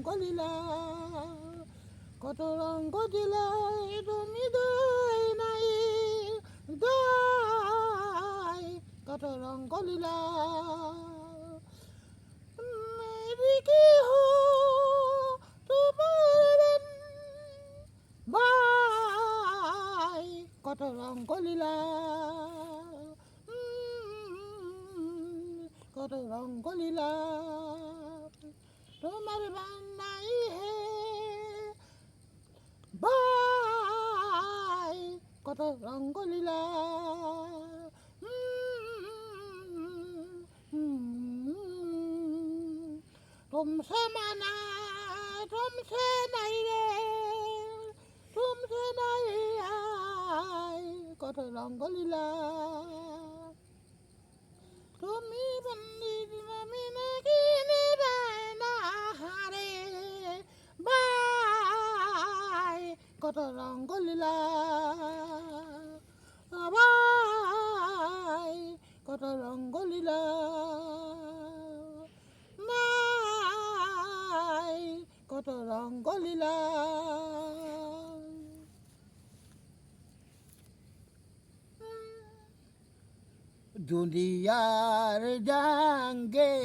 রঙ্গলীলা কত রঙ্গ দিলা তুমি দেয় নাই, দাই, কত রঙ্গলীলা মেরি কি হো, তোমার বাই কত রঙ্গলীলা কত রঙ্গলীলা তোমার করো রঙ্গলীলা তুমসে মানা তুমসে নাই রে। তুমসে নাই করো রঙ্গলীলা কত রঙ্গলীলা বাই কত রঙ্গলীলা নাই কত রঙ্গলীলা দুনিয়ার জাঙ্গে